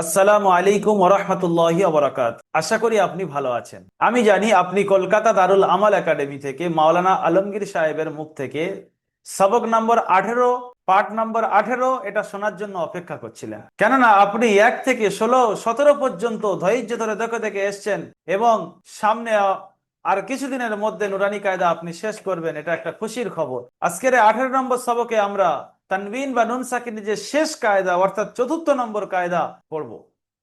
আসসালামু আলাইকুম ওরহমতুল্লাহি অবরাকাত আশা করি আপনি ভালো আছেন। আমি জানি আপনি কলকাতা দারুল আমাল একাডেমি থেকে, মাওলানা আলমগীর সাহেবের মুখ থেকে সবক নম্বর আঠেরো, পাঠ নম্বর আঠেরো এটা শোনার জন্য অপেক্ষা করছিলেন। কেননা আপনি এক থেকে ষোলো, সতেরো পর্যন্ত ধৈর্য ধরে দেখে দেখে এসছেন এবং সামনে আর কিছুদিনের মধ্যে নুরানি কায়দা আপনি শেষ করবেন, এটা একটা খুশির খবর। আজকের আঠেরো নম্বর সবকে আমরা তানবিন বা নুন সাকিনের শেষ কায়দা, অর্থাৎ চতুর্থ নম্বর কায়দা পড়ব,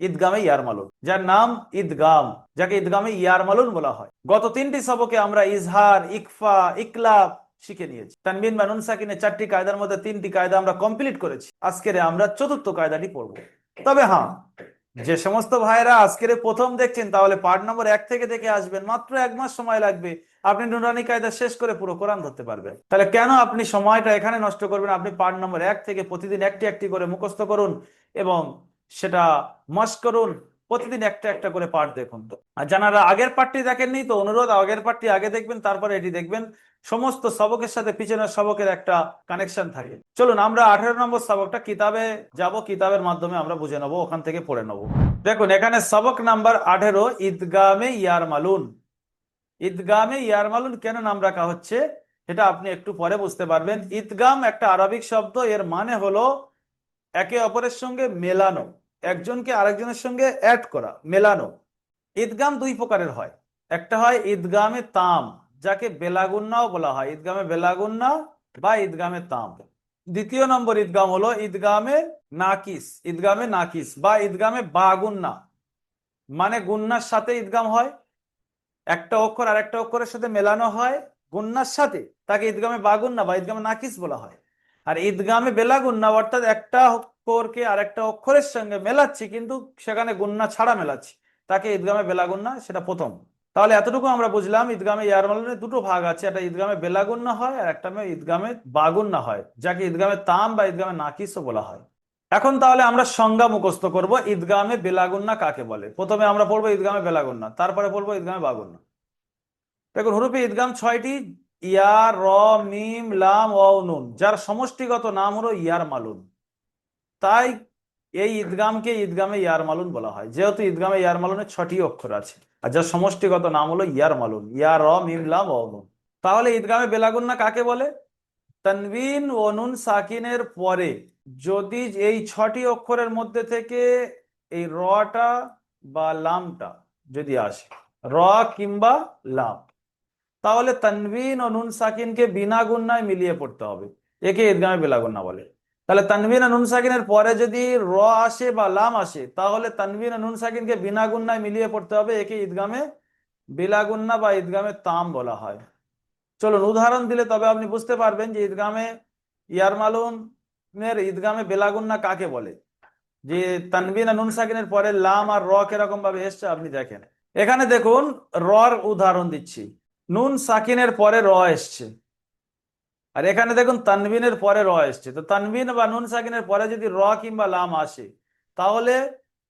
ঈদগামে ইয়ারমালুন যার নাম ঈদগাম, যাকে ঈদগামে ইয়ারমালুন বলা হয়। গত তিনটি সবকে আমরা ইজহার, ইকফা, ইকলাব শিখে নিয়েছি। তানবিন বা নুন সাকিনের চারটি কায়দার মধ্যে তিনটি কায়দা আমরা কমপ্লিট করেছি। আজকের আমরা চতুর্থ কায়দাটি পড়ব। তবে হ্যাঁ যে সমস্ত ভাইরা আজকের প্রথম দেখছেন, তাহলে পার্ট নম্বর এক থেকে দেখে আসবেন। মাত্র এক মাস সময় লাগবে। আপনি নুরানি কায়দা শেষ করে পুরো কোরআন ধরতে পারবেন। তাহলে কেন আপনি সময়টা এখানে নষ্ট করবেন? আপনি পার্ট নম্বর এক থেকে প্রতিদিন একটি একটি করে মুখস্থ করুন এবং সেটা মাস করুন। প্রতিদিন একটা একটা করে পাঠ দেখুন। তো আর যারা আগের পাঠটি দেখেননি, তো অনুরোধ, আগের পাঠটি আগে দেখবেন, তারপরে এটি দেখবেন। সমস্ত সবকের সাথে পিছনের সবকের একটা কানেকশন থাকে। চলুন, আমরা আঠেরো নম্বর সবকটা কিতাবে যাব, কিতাবের মাধ্যমে আমরা বুঝে নেব, ওখান থেকে পড়ে নেব। দেখুন, এখানে সবক নাম্বার আঠেরো, ঈদগামে ইয়ার মালুন ঈদগামে ইয়ার মালুন কেন নাম রাখা হচ্ছে? সেটা আপনি একটু পরে বুঝতে পারবেন। ঈদগাম একটা আরবিক শব্দ, এর মানে হলো একে অপরের সঙ্গে মেলানো, একজনকে আরেকজনের সঙ্গে অ্যাড করা, মেলানো। ঈদগাম দুই প্রকারের হয়। একটা হয় ঈদগামে তাম যাকে বেলাগুন্নাও বলা হয়, ঈদগামে বেলাগুন্না বা ঈদগামে তাম। দ্বিতীয় নম্বর ঈদগাম হলো ঈদগামে নাকিস ঈদগামে নাকিস বা ঈদগামে বাগুন্না। মানে গুন্নার সাথে ঈদগাম হয়, একটা অক্ষর আর একটা অক্ষরের সাথে মেলানো হয়, গুন্নার সাথে তাকে ঈদগামে বাগুন্না বা ঈদগামে নাকিস বলা হয়। আর ঈদগামে বেলাগুন্না অর্থাৎ একটা অক্ষরকে আর একটা অক্ষরের সঙ্গে মেলাচ্ছি, কিন্তু সেখানে গুন্না ছাড়া মেলাচ্ছি, তাকে ঈদগামে বেলাগুন্না সেটা প্রথম। তাহলে এতটুকু আমরা বুঝলাম, ঈদগামে ইয়ারমালনের দুটো ভাগ আছে, একটা ঈদগামে বেলাগুন্না হয় আর একটা ঈদগামে বাগুন্না হয়, যাকে ঈদগামে তাম বা ঈদগামে নাকিসও বলা হয়। এখন তাহলে আমরা সংজ্ঞা মুখস্থ করব, ঈদগামে বেলাগুন্না কাকে বলে? প্রথমে আমরা পড়ব ঈদগামে বেলাগুন্না, তারপরে পড়ব ঈদগামে বাগুন্না। দেখুন হরুপে ঈদগাম ছয়টি, ইয়া, র, মিম, লাম ও নুন, যার সমষ্টিগত নাম হলো ইয়ার মালুন তাই এই ঈদগামকে ঈদগামে ইয়ার মালুন বলা হয়। যেহেতু ঈদগামে ইয়ার মালুনের ছটি অক্ষর আছে। আর যার সমষ্টিগত নাম হলো ইয়ার মালুন। ইয়া, র, মিম, লাম ও তাহলে ঈদগামে বেলাগুন্না কাকে বলে? তানবিন অনুন সাকিনের পরে যদি এই ছটি অক্ষরের মধ্যে থেকে এই রটা বা লামটা যদি আসে, র কিংবা লাম, তাহলে তানবিন অনুন সাকিনকে বিনা গুন্নায় মিলিয়ে পড়তে হবে। একে ঈদগামে বেলাগুন্না বলে। তাহলে তানবিন ও নুন সাকিনের পরে যদি র আসে বা লাম আসে, তাহলে তানবিন ও নুন সাকিনকে বিনা গুন্নায় মিলিয়ে পড়তে হবে, একে ঈদগামে বেলা গুন্না বা ঈদগামে তাম বলা হয়। চলুন, উদাহরণ দিলে তবে আপনি বুঝতে পারবেন যে ঈদগামে ইয়ারমালুনের ঈদগামে বেলাগুন্না কাকে বলে। যে তানবিন নুন সাকিনের পরে লাম আর র কীরকম ভাবে এসছে আপনি দেখেন। এখানে দেখুন, রর উদাহরণ দিচ্ছি। নুন সাকিনের পরে র এসছে। আর এখানে দেখুন তানবিনের পরে র এসছে। তো তানবিন বা নুন সাকিনের পরে যদি র কিংবা লাম আসে, তাহলে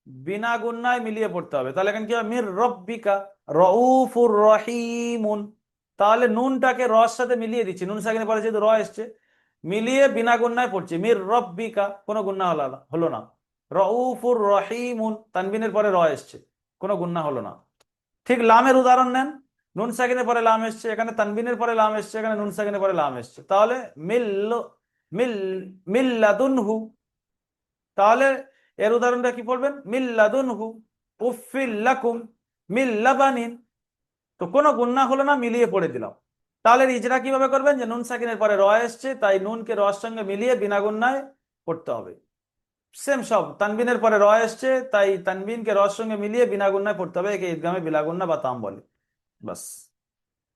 বিনা গুন্নায় মিলিয়ে পড়তে হবে। তাহলে এখানে কি হবে? মির রব্বিকা রউফুর রহিমুন। তাহলে নুনটাকে রর সাথে মিলিয়ে দিচ্ছি। নুন সাকিনের পরে যেহেতু র এসছে, মিলিয়ে বিনা গুন্নায় পড়ছি। মির রব্বিকা, কোনো গুন্না হলো না হলো না। রউফুর রহিমুন, তানবিনের পরে র এসছে, কোনো গুন্না হলো না। ঠিক লামের উদাহরণ নেন। নুন সাকিনের পরে লাম এসছে, এখানে তানবিনের পরে লাম এসছে, এখানে নুন সাকিনের পরে লাম এসছে। তাহলে মিল মিল, মিল্লাদুনহু। তাহলে এর উদাহরণটা কি পড়বেন মিল্লাদুনহু উফিল্লাকুম মিল্লাবানিন। তো কোনো গুন্না হলো না, মিলিয়ে পড়ে দিলাম। তাহলে ইজরা কীভাবে করবেন? যে নুন সাকিনের পরে র এসছে, তাই নুনকে রর সঙ্গে মিলিয়ে বিনা গুন্নায় পড়তে হবে। সেম সব, তানবিনের পরে র এসছে, তাই তানবিনকে রর সঙ্গে মিলিয়ে বিনা গুন্নায় পড়তে হবে, একে ঈদগামে বিলা গুন্না বা তাম বলে। বাস।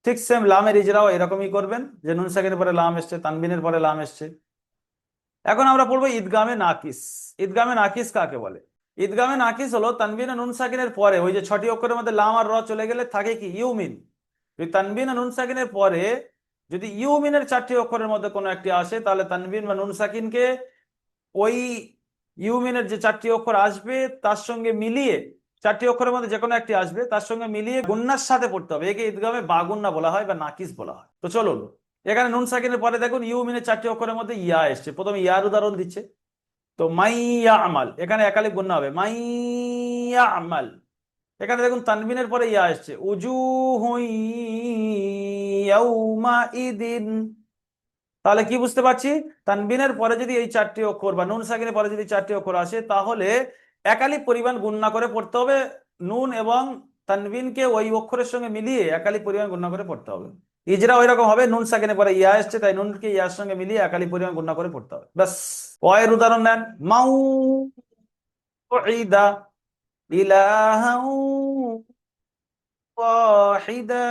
ঠিক সেম লামের ইজরাও এরকমই করবেন, যে নুন সাকিনের পরে লাম এসছে, তানবিনের পরে লাম এসছে। এখন আমরা পড়ব ঈদগামে নাকিস। ঈদগামে নাকিস কাকে বলে? ঈদগামে নাকিস হলো তানবিন নুন সাকিনের পরে ওই যে ছটি অক্ষরের মধ্যে লাম আর র চলে গেলে থাকে কি? ইউমিন। তানবিন নুন সাকিনের পরে যদি ইউমিনের চারটি অক্ষরের মধ্যে কোনো একটি আসে, তাহলে তানবিন বা নুন সাকিনকে ওই ইউমিনের যে চারটি অক্ষর আসবে, তার সঙ্গে মিলিয়ে চারটি অক্ষরের মধ্যে যে কোনো একটি আসবে, তার সঙ্গে মিলিয়ে গুন্নার সাথে পড়তে হবে। একে ঈদগামে বাগুন্না বলা হয় বা নাকিস বলা হয়। তো চলুন, এখানে নুন সাকিনের পরে দেখুন ইউমিনের চারটি অক্ষরের মধ্যে ইয়া এসছে। প্রথমে ইয়ার উদাহরণ দিচ্ছে। তো মাইয়া আমাল, এখানে একালিপ গুণ হবে। মাইয়া আমাল, এখানে দেখুন তানবিনের পরে ইয়া আসছে উজু ইদিন। তাহলে কি বুঝতে পারছি? তানবিনের পরে যদি এই চারটি অক্ষর বা নুন সাকিনের পরে যদি চারটি অক্ষর আসে, তাহলে একালিপ পরিমাণ গুণ না করে পড়তে হবে, নুন এবং তানবিনকে ওই অক্ষরের সঙ্গে মিলিয়ে একালি পরিমাণ গুণনা করে পড়তে হবে। ইজরা ওই রকম হবে, নুন সাকিনের পরে ইয়া এসছে, তাই নুনকে ইয়ার সঙ্গে মিলিয়ে একালি পরিমাণ গুণনা করে পড়তে হবে। ব্যাস। অয়ের উদাহরণ নেন। মাউ ইদা ইলাহাউ ওয়াহিদা।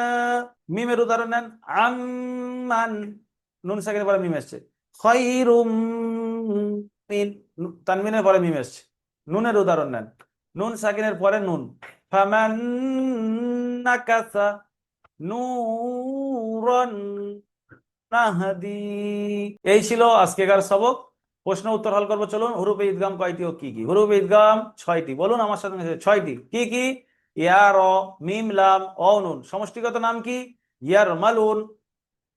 মিমের উদাহরণ নেন। আম্মান। নুন সাকিনের পরে মিম এসছে। খৈরুম তানমিনের পরে মিম এসছে। নুনের উদাহরণ নেন। নুন সাকিনের পরে নুন। নাকাসা নাহদি। এই ছিল আজকেকার সবক। প্রশ্ন উত্তর হল করব। চলুন হুরুপে ঈদগাম কয়টি ও কি কি? হুরুপে ঈদগাম ছয়টি। বলুন আমার সাথে ছয়টি। কি কি? ইয়া, র, মিম, লাম, অ, নুন। সমষ্টিগত নাম কি? ইয়ার মালুন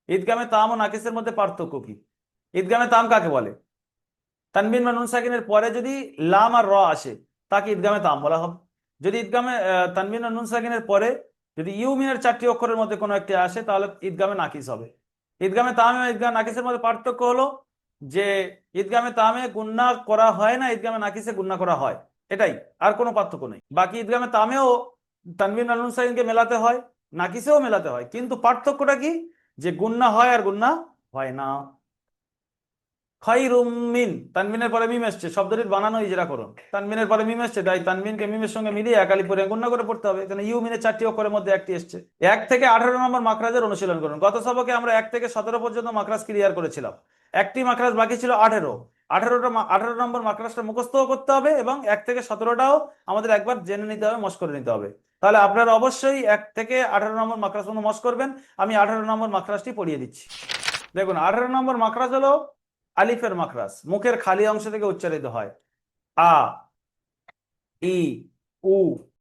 ঈদগামে তাম ও নাকিসের মধ্যে পার্থক্য কি? ঈদগামে তাম কাকে বলে? তানবিন বা নুন সাকিনের পরে যদি লাম আর র আসে, তাকে ঈদগামে তাম বলা হবে। যদি ঈদগামে তানবিন আর নুন সাকিনের পরে যদি ইউমিনের চারটি অক্ষরের মধ্যে কোনো একটি আসে, তাহলে ঈদগামে নাকিস হবে। ঈদগামে তামে ও ঈদগামে নাকিসের মধ্যে পার্থক্য হলো যে ঈদগামে তামে গুন্না করা হয় না, ঈদগামে নাকিসে গুন্না করা হয়। এটাই, আর কোনো পার্থক্য নেই। বাকি ঈদগামে তামেও তানবিন আর নুন সাকিনকে মেলাতে হয়, নাকিসেও মেলাতে হয়। কিন্তু পার্থক্যটা কি? যে গুন্না হয় আর গুন্না হয় না। খৈরুম মিন তানবিনের পরে মিম এসছে শব্দটির বানানো ইজরা করুন। তানবিনের পরে মিম তাই তানবিনকে মিমের সঙ্গে মিলিয়ে একালি পরে করে পড়তে হবে। এখানে ইউ মিনের চারটি অক্ষরের মধ্যে একটি এক থেকে আঠারো নম্বর অনুশীলন গত আমরা এক থেকে সতেরো পর্যন্ত ক্লিয়ার করেছিলাম। একটি মাকরাজ বাকি ছিল আঠেরো। আঠারোটা আঠারো নম্বর মাকরাজটা মুখস্থও করতে হবে এবং এক থেকে সতেরোটাও আমাদের একবার জেনে নিতে হবে মশ করে নিতে হবে। তাহলে আপনারা অবশ্যই এক থেকে আঠারো নম্বর মাকরাজ মশ করবেন আমি আঠারো নম্বর মাকরাজটি পড়িয়ে দিচ্ছি। দেখুন, আঠারো নম্বর মাকরাজ হলো আলিফের মাকরাজ মুখের খালি অংশ থেকে উচ্চারিত হয়। আ, ই, উ।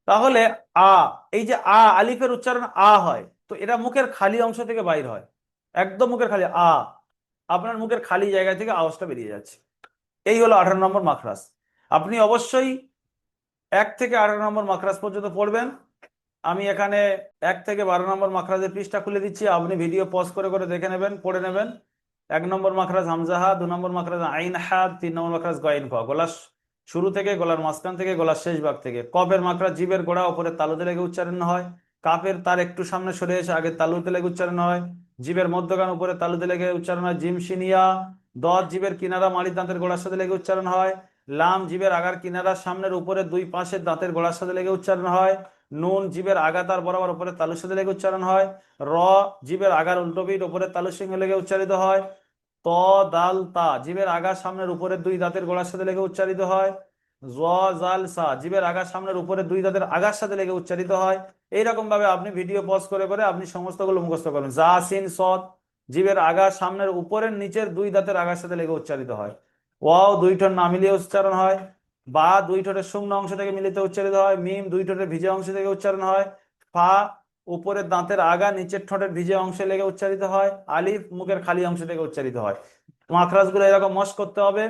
তাহলে আ, এই যে আ, আলিফের উচ্চারণ আ হয়, তো এটা মুখের খালি অংশ থেকে বাইর হয়। একদম মুখের খালি, আ। আপনার মুখের খালি জায়গা থেকে আওয়াজটা বেরিয়ে যাচ্ছে। এই হলো আঠারো নম্বর মাকরাজ আপনি অবশ্যই এক থেকে আঠারো নম্বর মাকরাজ পর্যন্ত পড়বেন। আমি এখানে এক থেকে বারো নম্বর মাকরাজের পৃষ্ঠা খুলে দিচ্ছি। আপনি ভিডিও পজ করে করে দেখে নেবেন, পড়ে নেবেন। এক নম্বর মাখরাজ হামজাহা দু নম্বর মাখরাজ আইন হাদ তিন নম্বর মাখরাজ গয়েন খ গলার শুরু থেকে, গলার মাঝখান থেকে, গলার শেষ ভাগ থেকে। কফের মাখরাজ? জীবের গোড়া, ওপরে তালুতে লেগে উচ্চারণ হয়। কাপের তার একটু সামনে সরে এসে আগে তালুতে লেগে উচ্চারণ হয়। জীবের মধ্যগান উপরে তালুতে লেগে উচ্চারণ হয়। জিম সিনিয়া দত জিবের কিনারা মাড়ি দাঁতের গোড়ার সাথে লেগে উচ্চারণ হয়। লাম জিবের আগার কিনারা, সামনের উপরে দুই পাশের দাঁতের গোড়ার সাথে লেগে উচ্চারণ হয়। নুন জীবের আগা তার বরাবর উপরে তালুর সাথে লেগে উচ্চারণ হয়। র জীবের আগার উল্টো পিঠ উপরে তালুর সঙ্গে লেগে উচ্চারিত হয়। ত, দাল, তা। জিবের আগার সামনের উপরের দুই দাঁতের গোড়ার সাথে লেগে উচ্চারিত হয়। জাল, সা। জিবের আগার সামনের উপরে দুই দাঁতের আগার সাথে লেগে উচ্চারিত হয়। এইরকম ভাবে আপনি ভিডিও পজ করে করে আপনি সমস্তগুলো মুখস্থ করবেন। জা সিন, সৎ। জিবের আগার সামনের উপরের নিচের দুই দাঁতের আগার সাথে লেগে উচ্চারিত হয়। ওয়াও, দুই ঠোঁট না মিলিয়ে উচ্চারণ হয়। বা, দুই ঠোঁটের শুকনো অংশ থেকে মিলিত উচ্চারিত হয়। মিম, দুই ঠোঁটের ভিজে অংশ থেকে উচ্চারণ হয়। ফা উপরের দাঁতের আগা নিচের ঠোঁটের ভিজে অংশে লেগে উচ্চারিত হয়, আলিফ মুখের খালি অংশ থেকে উচ্চারিত হয়। মাখরাজগুলো এরকম মস করতে হবে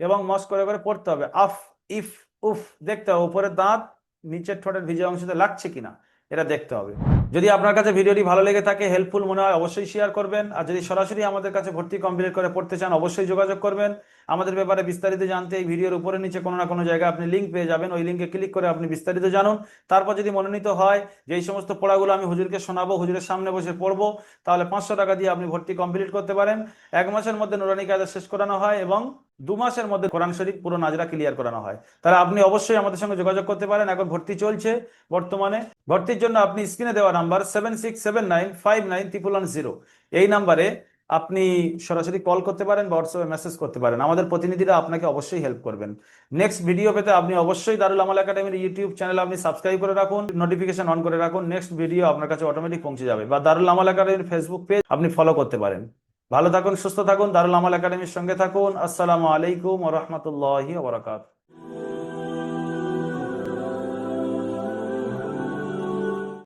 এবং মস করে করে পড়তে হবে। আফ, ইফ, উফ দেখতে হবে উপরের দাঁত নিচের ঠোঁটের ভিজে অংশতে লাগছে কিনা, এটা দেখতে হবে। যদি আপনার কাছে ভিডিওটি ভালো লেগে থাকে হেল্পফুল মনে হয় অবশ্যই শেয়ার করবেন। আর যদি সরাসরি আমাদের কাছে ভর্তি কমপ্লিট করে পড়তে চান, অবশ্যই যোগাযোগ করবেন। আমাদের ব্যাপারে বিস্তারিত জানতে এই ভিডিওর উপরে নিচে কোনো না কোনো জায়গায় আপনি লিঙ্ক পেয়ে যাবেন। ওই লিঙ্কে ক্লিক করে আপনি বিস্তারিত জানুন। তারপর যদি মনোনীত হয় যে এই সমস্ত পড়াগুলো আমি হুজুরকে শোনাবো, হুজুরের সামনে বসে পড়ব, তাহলে পাঁচশো টাকা দিয়ে আপনি ভর্তি কমপ্লিট করতে পারেন। এক মাসের মধ্যে নুরানি কায়দা শেষ করানো হয় এবং দু মাসের মধ্যে কোরআন শরীফ পুরো নাজরা ক্লিয়ার করানো হয়। তাহলে আপনি অবশ্যই আমাদের সঙ্গে যোগাযোগ করতে পারেন। এখন ভর্তি চলছে বর্তমানে। ভর্তির জন্য আপনি স্ক্রিনে দেওয়া নাম্বার সেভেন এই নাম্বারে আপনি সরাসরি কল করতে পারেন বা হোয়াটসঅ্যাপে মেসেজ করতে পারেন। আমাদের প্রতিনিধিরা আপনাকে অবশ্যই হেল্প করবেন। নেক্সট ভিডিও পেতে আপনি অবশ্যই দারুল আমাল একাডেমির ইউটিউব চ্যানেল আপনি সাবস্ক্রাইব করে রাখুন নোটিফিকেশন অন করে রাখুন। নেক্সট ভিডিও আপনার কাছে অটোমেটিক পৌঁছে যাবে। বা দারুল আমাল একাডেমির ফেসবুক পেজ আপনি ফলো করতে পারেন। ভালো থাকুন, সুস্থ থাকুন। দারুল আমাল একাডেমির সঙ্গে থাকুন। আসসালামু আলাইকুম ওয়া রাহমাতুল্লাহি ওয়া বারাকাতুহু।